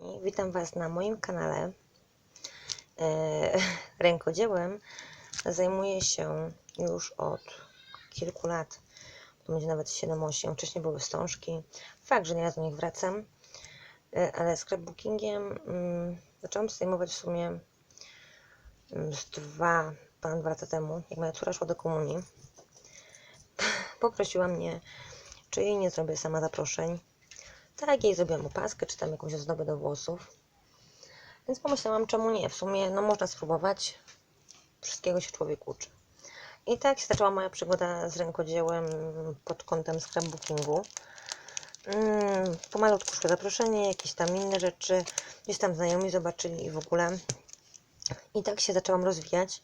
Witam Was na moim kanale. E, rękodziełem zajmuję się już od kilku lat. To będzie nawet 7-8. Wcześniej były wstążki. Fakt, że nieraz do nich wracam. E, ale scrapbookingiem mm, zaczęłam zajmować w sumie mm, z dwa, ponad dwa lata temu, jak moja córa szła do komunii. Poprosiła mnie, czy jej nie zrobię sama zaproszeń. Tak, jej zrobiłam opaskę, czy tam jakąś ozdobę do włosów. Więc pomyślałam, czemu nie? W sumie, no można spróbować. Wszystkiego się człowiek uczy. I tak się zaczęła moja przygoda z rękodziełem pod kątem scrapbookingu. Mm, pomalutku szło zaproszenie, jakieś tam inne rzeczy. Gdzieś tam znajomi zobaczyli i w ogóle. I tak się zaczęłam rozwijać.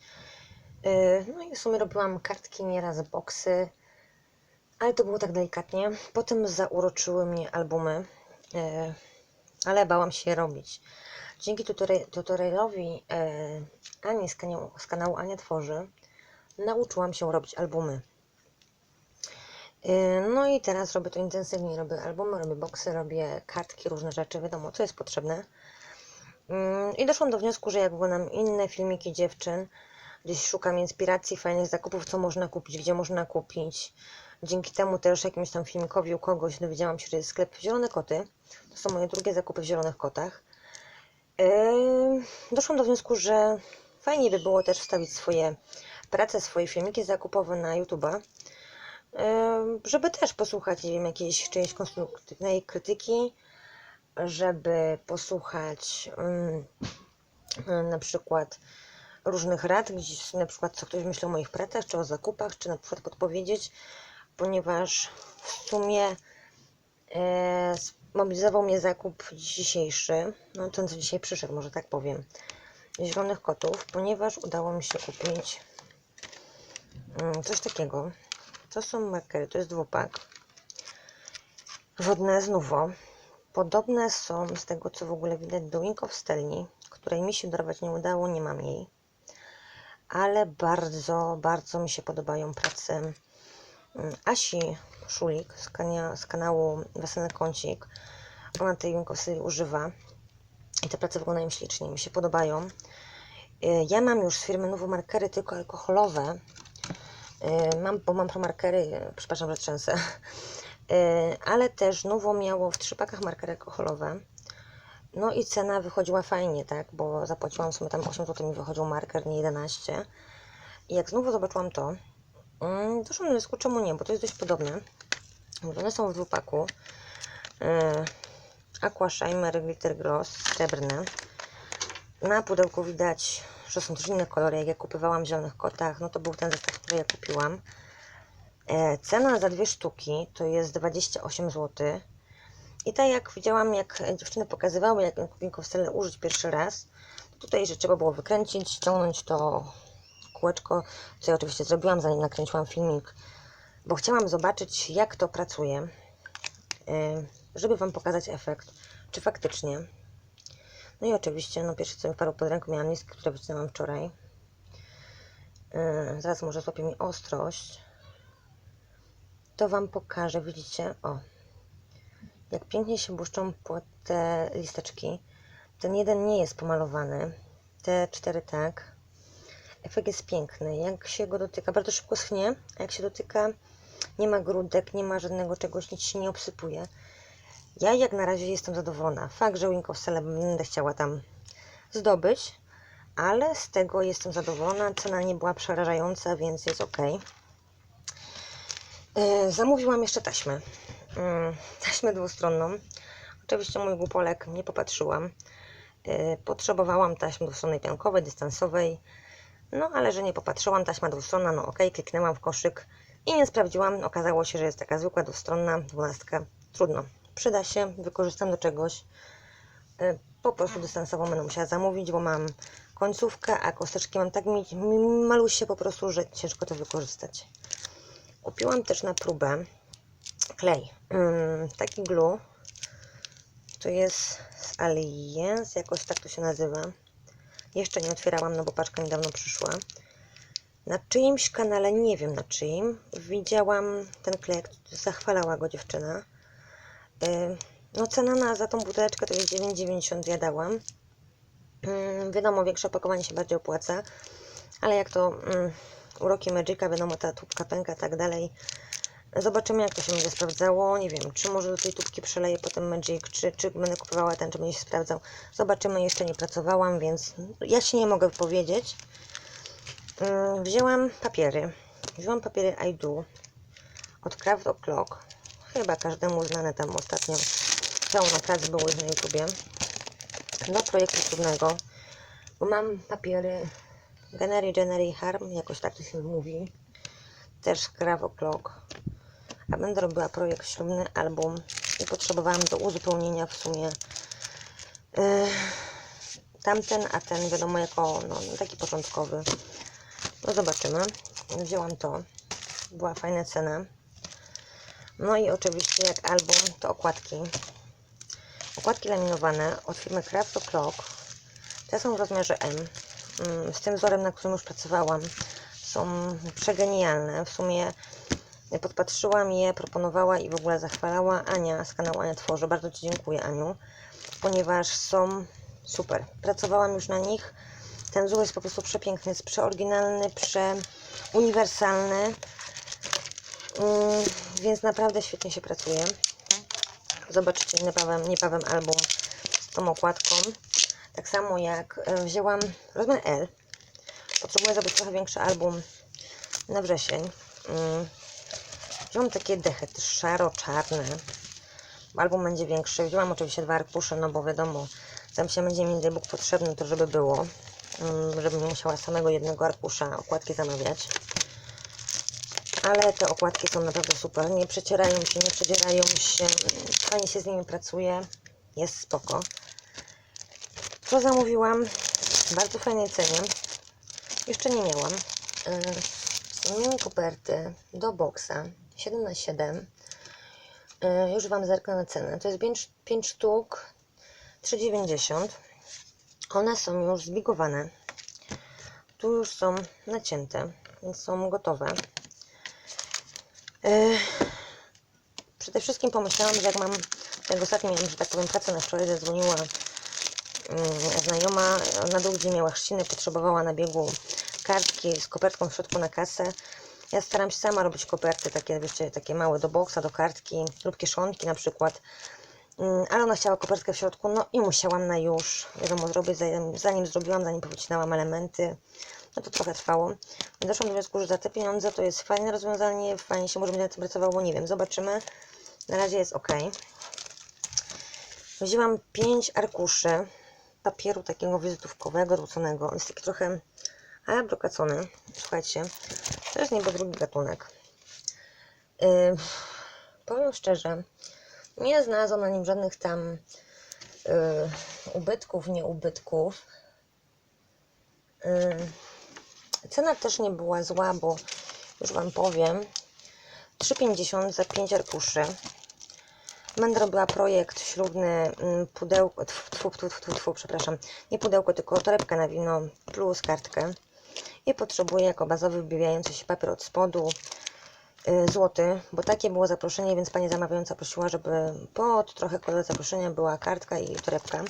Yy, No i w sumie robiłam kartki, nieraz boksy, ale to było tak delikatnie. Potem zauroczyły mnie albumy, e, ale bałam się robić. Dzięki tutori- tutorialowi e, Ani z kanału, z kanału Ania Tworzy nauczyłam się robić albumy. E, No i teraz robię to intensywnie. Robię albumy, robię boksy, robię kartki, różne rzeczy. Wiadomo, co jest potrzebne. Mm, I doszłam do wniosku, że jak oglądam inne filmiki dziewczyn, gdzieś szukam inspiracji, fajnych zakupów, co można kupić, gdzie można kupić. Dzięki temu też jakimś tam filmikowi u kogoś dowiedziałam się, że jest sklep Zielone Koty. To są moje drugie zakupy w Zielonych Kotach. Yy, doszłam do wniosku, że fajnie by było też wstawić swoje prace, swoje filmiki zakupowe na YouTube'a, yy, żeby też posłuchać wiem, jakiejś czyjejś konstruktywnej krytyki, żeby posłuchać yy, na przykład różnych rad, gdzieś na przykład co ktoś myśli o moich pracach, czy o zakupach, czy na przykład podpowiedzieć, ponieważ w sumie e, mobilizował mnie zakup dzisiejszy, no ten co dzisiaj przyszedł, może tak powiem, zielonych kotów, ponieważ udało mi się kupić mm, coś takiego. To są markery, to jest dwupak. Wodne z. Podobne są z tego, co w ogóle widać do Wink Stelni, której mi się dorwać nie udało, nie mam jej. Ale bardzo, bardzo mi się podobają prace Asi Szulik z, kania, z kanału Weselny Kącik. Ona tej Stelni używa i te prace wyglądają ślicznie, mi się podobają. Y, Ja mam już z firmy Nuvo markery tylko alkoholowe. Y, Mam, bo mam promarkery, y, przepraszam, że trzęsę. Ale też Nuvo miało w trzy pakach markery alkoholowe. No i cena wychodziła fajnie, tak? Bo zapłaciłam sobie tam 8 zł, mi wychodził marker, nie 11. I jak znowu zobaczyłam to, mm, do wniosku, czemu nie, bo to jest dość podobne. One są w dwupaku. Yy, Aqua Shimmer Glitter Gloss, srebrne. Na pudełku widać, że są też inne kolory. Jak ja kupowałam w Zielonych Kotach, no to był ten zestaw, który ja kupiłam. E, cena za dwie sztuki to jest 28 zł. I tak jak widziałam, jak dziewczyny pokazywały, jak winkowstele użyć pierwszy raz, tutaj, że trzeba było wykręcić, ściągnąć to kółeczko, co ja oczywiście zrobiłam, zanim nakręciłam filmik, bo chciałam zobaczyć, jak to pracuje, e, żeby Wam pokazać efekt, czy faktycznie. No i oczywiście, no pierwsze co mi wpadło pod ręką, miałam listkę, które wycinałam wczoraj. E, Zaraz może złapie mi ostrość. To Wam pokażę, widzicie? O, jak pięknie się błyszczą te listeczki. Ten jeden nie jest pomalowany, te cztery tak. Efekt jest piękny. Jak się go dotyka, bardzo szybko schnie, a jak się dotyka, nie ma grudek, nie ma żadnego czegoś, nic się nie obsypuje. Ja jak na razie jestem zadowolona. Fakt, że Wink of Sale będę chciała tam zdobyć, ale z tego jestem zadowolona. Cena nie była przerażająca, więc jest ok. Yy, Zamówiłam jeszcze taśmę. Yy, Taśmę dwustronną. Oczywiście mój głupolek nie popatrzyłam. Yy, Potrzebowałam taśmy dwustronnej piankowej, dystansowej. No ale że nie popatrzyłam, taśma dwustronna, no ok, kliknęłam w koszyk i nie sprawdziłam. Okazało się, że jest taka zwykła dwustronna, dwunastka. Trudno. Przyda się, wykorzystam do czegoś. Yy, Po prostu dystansową będę musiała zamówić, bo mam końcówkę, a kosteczki mam tak mi, mi malusie po prostu, że ciężko to wykorzystać. Kupiłam też na próbę klej. Ym, taki glue. To jest z Alliance, jakoś tak to się nazywa. Jeszcze nie otwierałam, no bo paczka niedawno przyszła. Na czyimś kanale, nie wiem na czyim, widziałam ten klej, zachwalała go dziewczyna. Yy, No cena na, za tą buteleczkę to jest 9,90 ja dałam. Mm, wiadomo, większe opakowanie się bardziej opłaca, ale jak to mm, uroki Magica, wiadomo, ta tubka pęka, tak dalej. Zobaczymy, jak to się będzie sprawdzało. Nie wiem, czy może do tej tubki przeleję potem Magic, czy, czy będę kupowała ten, czy będzie się sprawdzał. Zobaczymy, jeszcze nie pracowałam, więc ja się nie mogę powiedzieć. Mm, Wzięłam papiery. Wzięłam papiery I Do od Craft O'Clock. Chyba każdemu znane tam ostatnio pełno prac było na YouTubie. Do projektu trudnego, bo mam papiery Genery Genery Harm, jakoś tak to się mówi. Też Craft O'Clock. A będę robiła projekt ślubny, album i potrzebowałam do uzupełnienia w sumie yy, tamten, a ten wiadomo jako no, taki początkowy. No zobaczymy. Wzięłam to. Była fajna cena. No i oczywiście jak album, to okładki. Okładki laminowane od firmy Craft O'Clock. Te są w rozmiarze M. Mm, Z tym wzorem, na którym już pracowałam. Są przegenialne. W sumie podpatrzyłam je, proponowała i w ogóle zachwalała Ania z kanału Ania Tworzy. Bardzo Ci dziękuję, Aniu, ponieważ są super. Pracowałam już na nich. Ten wzór jest po prostu przepiękny, jest przeoryginalny, przeuniwersalny. Mm, więc naprawdę świetnie się pracuje. Zobaczycie niebawem, niebawem album z tą okładką. Tak samo jak e, wzięłam rozmiar L. Potrzebuję zrobić trochę większy album na wrzesień. Mm. Wziąłam takie dechy szaro-czarne. Album będzie większy. Wzięłam oczywiście dwa arkusze, no bo wiadomo, tam się będzie mi e-book potrzebny, to żeby było. Mm, Żebym musiała samego jednego arkusza okładki zamawiać. Ale te okładki są naprawdę super. Nie przecierają się, nie przedzierają się. Fajnie się z nimi pracuje. Jest spoko. To zamówiłam bardzo fajnej cenie. Jeszcze nie miałam. Yy, koperty do boksa 7 na 7 Yy, Już Wam zerknę na cenę. To jest 5, 5 sztuk 3,90. One są już zbigowane. Tu już są nacięte, więc są gotowe. Yy, Przede wszystkim pomyślałam, że jak mam, jak ostatnio miałam, że tak powiem, pracę na wczoraj, zadzwoniła mm, znajoma na gdzie miała chrzciny, potrzebowała na biegu kartki z kopertką w środku na kasę. Ja staram się sama robić koperty, takie, wiecie, takie małe do boksa, do kartki lub kieszonki na przykład. Mm, Ale ona chciała kopertkę w środku, no i musiałam na już, wiadomo, zrobić, zanim, zrobiłam, zanim powycinałam elementy, no to trochę trwało. Doszłam do wniosku, że za te pieniądze to jest fajne rozwiązanie, fajnie się może będzie nad tym pracowało, nie wiem, zobaczymy. Na razie jest ok. Wzięłam 5 arkuszy papieru takiego wizytówkowego, rzuconego. Jest taki trochę ale brokacony. Słuchajcie, to jest niby drugi gatunek. Yy, powiem szczerze, nie znalazłam na nim żadnych tam yy, ubytków, nie ubytków. Yy, cena też nie była zła, bo już Wam powiem, 3,50 za 5 arkuszy. Będę robiła projekt ślubny, mm, pudełko, tfu, tfu, tfu, tfu, tfu, przepraszam, nie pudełko, tylko torebkę na wino plus kartkę. I potrzebuję jako bazowy wbijający się papier od spodu y, złoty, bo takie było zaproszenie, więc pani zamawiająca prosiła, żeby pod trochę kolor zaproszenia była kartka i torebka.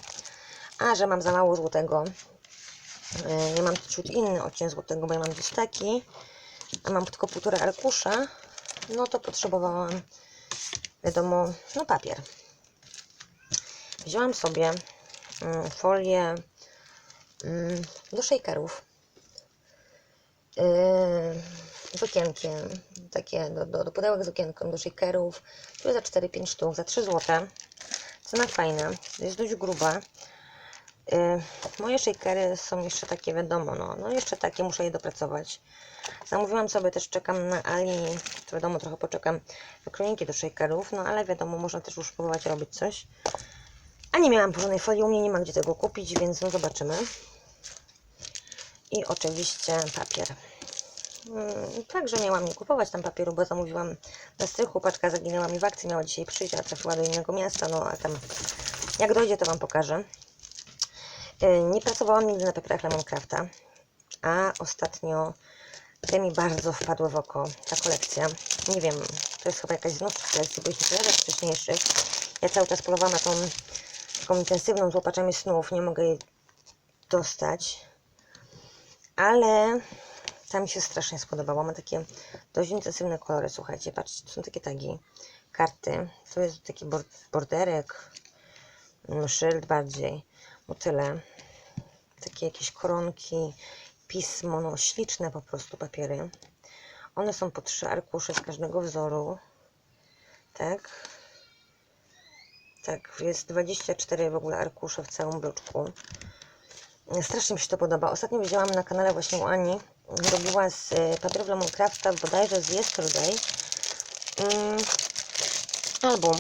A że mam za mało złotego, y, ja mam ciut inny odcień złotego, bo ja mam gdzieś taki, a mam tylko półtora arkusza, no to potrzebowałam wiadomo, no papier. Wzięłam sobie mm, folię mm, do shakerów z okienkiem, takie do, do, do pudełek z okienkiem, do shakerów, tu za 4-5 sztuk, za 3 zł. Cena fajna, jest dość gruba. Yy, moje shakery są jeszcze takie, wiadomo, no, no jeszcze takie, muszę je dopracować. Zamówiłam sobie też, czekam na Ali, to wiadomo, trochę poczekam, kroniki do shakerów, no ale wiadomo, można też już próbować robić coś. A nie miałam porządnej folii, u mnie nie ma gdzie tego kupić, więc no zobaczymy. I oczywiście papier. Hmm, także miałam nie kupować tam papieru, bo zamówiłam na strychu, paczka zaginęła mi w akcji, miała dzisiaj przyjść, a trafiła do innego miasta, no a tam jak dojdzie, to Wam pokażę. Yy, Nie pracowałam nigdy na papierach Lemoncrafta, a ostatnio te mi bardzo wpadły w oko, ta kolekcja. Nie wiem, to jest chyba jakaś z nowszych kolekcji, bo ich nie kojarzę z wcześniejszych. Ja cały czas polowałam na tą taką intensywną z łopaczami snów. Nie mogę jej dostać. Ale ta mi się strasznie spodobała. Ma takie dość intensywne kolory. Słuchajcie, patrzcie, to są takie tagi, karty. To jest taki bor- borderek, mm, szyld bardziej, motyle. Takie jakieś koronki, pismo, no śliczne po prostu papiery. One są po trzy arkusze z każdego wzoru. Tak. Tak, jest 24 w ogóle arkusze w całym bloczku. Strasznie mi się to podoba. Ostatnio widziałam na kanale właśnie u Ani, robiła z e, papierów Lemoncrafta bodajże z Yesterday mm, album.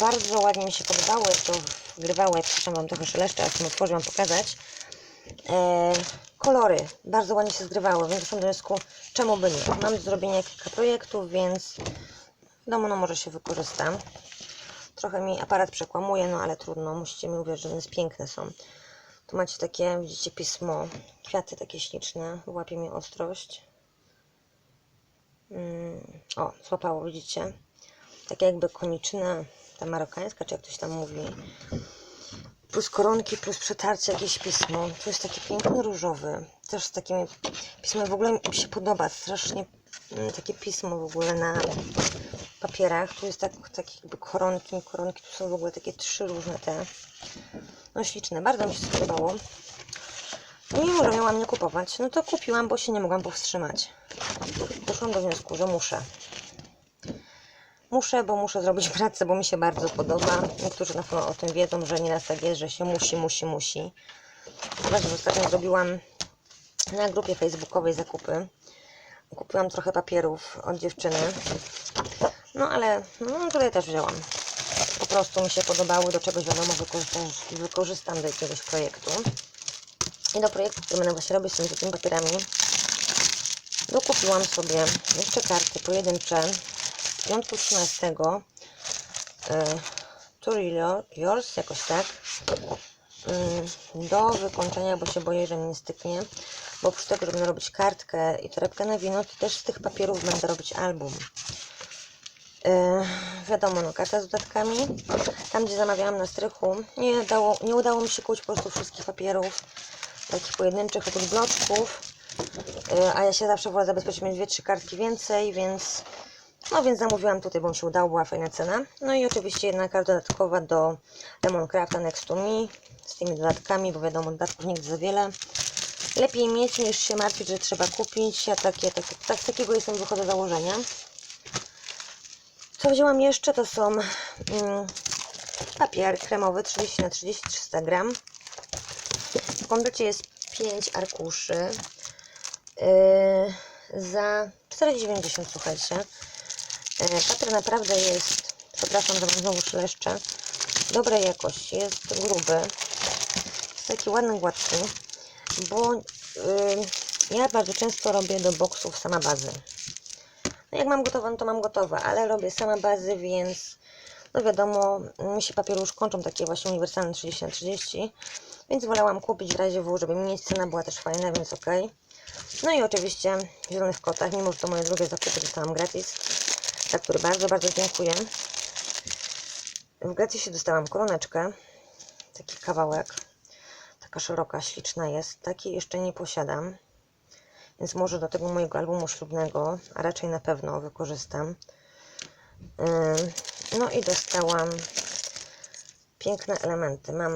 Bardzo ładnie mi się podobały, to wgrywało, ja przepraszam Wam trochę szeleszczę, a tym otworzę Wam pokazać. E, kolory bardzo ładnie się zgrywały, więc doszłam do wniosku, czemu by nie. Mam do zrobienia kilka projektów, więc domu no może się wykorzystam. Trochę mi aparat przekłamuje, no ale trudno, musicie mi uwierzyć, że one piękne są. Tu macie takie, widzicie, pismo, kwiaty takie śliczne, łapie mi ostrość. Mm, o, złapało, widzicie? Takie jakby koniczyna, ta marokańska, czy jak ktoś tam mówi. Plus koronki, plus przetarcie, jakieś pismo. Tu jest taki piękny różowy, też z takimi pismami. W ogóle mi się podoba strasznie mm, takie pismo w ogóle na papierach. Tu jest tak, takie jakby koronki, koronki. Tu są w ogóle takie trzy różne te. No śliczne, bardzo mi się spodobało. No Mimo, że miałam nie kupować, no to kupiłam, bo się nie mogłam powstrzymać. Doszłam do wniosku, że muszę. Muszę, bo muszę zrobić pracę, bo mi się bardzo podoba. Niektórzy na pewno o tym wiedzą, że nieraz tak jest, że się musi, musi, musi. Że ostatnio zrobiłam na grupie facebookowej zakupy. Kupiłam trochę papierów od dziewczyny. No ale no, tutaj też wzięłam. Po prostu mi się podobały, do czegoś wiadomo wykorzystam, wykorzystam do jakiegoś projektu. I do projektu, który będę właśnie robić z tymi tymi papierami, dokupiłam sobie jeszcze karty pojedyncze z piątku 13 y, To Real Yours, jakoś tak y, do wykończenia, bo się boję, że mi nie styknie bo oprócz tego, że będę robić kartkę i torebkę na wino, to też z tych papierów będę robić album. Yy, wiadomo, no, karta z dodatkami. Tam, gdzie zamawiałam na strychu, nie, dało, nie udało mi się kupić po prostu wszystkich papierów, takich pojedynczych, oprócz bloczków. Yy, a ja się zawsze wolę zabezpieczyć mieć dwie, trzy kartki więcej, więc no więc zamówiłam tutaj, bo mi się udało, była fajna cena. No i oczywiście jedna karta dodatkowa do Lemoncrafta Next to Me z tymi dodatkami, bo wiadomo, dodatków nigdy za wiele. Lepiej mieć niż się martwić, że trzeba kupić. Ja takie, takie, tak, z takiego jestem wychodzę założenia. Co wzięłam jeszcze? To są mm, papier kremowy 30 na 30 300 gram. W komplecie jest 5 arkuszy yy, za 4,90 słuchajcie. Yy, papier naprawdę jest, przepraszam, że mam znowu szleszcze, dobrej jakości, jest gruby, jest taki ładny, gładki, bo yy, ja bardzo często robię do boksów sama bazy. No jak mam gotową, to mam gotowe, ale robię sama bazy, więc no wiadomo, mi się papiery już kończą, takie właśnie uniwersalne 30 na 30 więc wolałam kupić w razie W, żeby mi cena była też fajna, więc ok. No i oczywiście w Zielonych Kotach, mimo że to moje drugie zakupy, dostałam gratis, za który bardzo, bardzo dziękuję. W gratisie dostałam koroneczkę, taki kawałek, taka szeroka, śliczna jest, takiej jeszcze nie posiadam. Więc może do tego mojego albumu ślubnego, a raczej na pewno wykorzystam. No i dostałam piękne elementy. Mam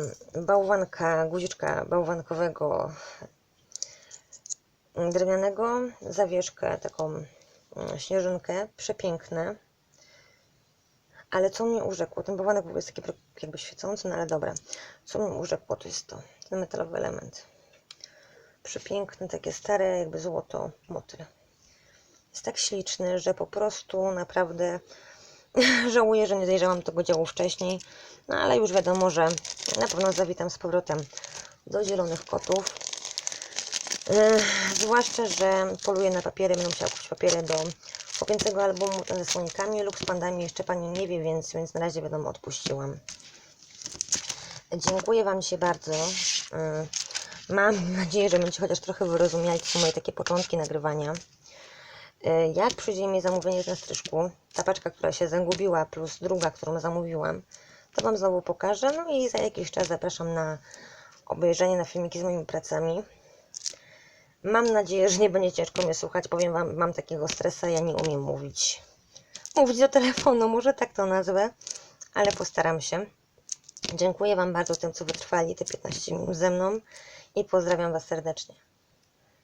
bałwanka, guziczka bałwankowego drewnianego, zawieszkę, taką mm, śnieżynkę, przepiękne. Ale co mnie urzekło, ten bałwanek w ogóle jest taki jakby świecący, no ale dobra. Co mnie urzekło, to jest to, ten metalowy element przepiękny, takie stare, jakby złoto motyl. Jest tak śliczny, że po prostu naprawdę żałuję, że nie zajrzałam tego działu wcześniej. No ale już wiadomo, że na pewno zawitam z powrotem do zielonych kotów. Yy, zwłaszcza, że poluję na papiery, będę musiała kupić papiery do kopiącego albumu ze słonikami lub z pandami. Jeszcze Pani nie wie, więc, więc na razie wiadomo odpuściłam. Dziękuję Wam się bardzo. Yy, Mam nadzieję, że będziecie chociaż trochę wyrozumiali, są moje takie początki nagrywania. Yy, Jak przyjdzie mi zamówienie na stryżku, ta paczka, która się zagubiła, plus druga, którą zamówiłam, to Wam znowu pokażę. No i za jakiś czas zapraszam na obejrzenie na filmiki z moimi pracami. Mam nadzieję, że nie będzie ciężko mnie słuchać. Powiem Wam, mam takiego stresa, ja nie umiem mówić. Mówić do telefonu, może tak to nazwę, ale postaram się. Dziękuję Wam bardzo tym, co wytrwali te 15 minut ze mną i pozdrawiam Was serdecznie.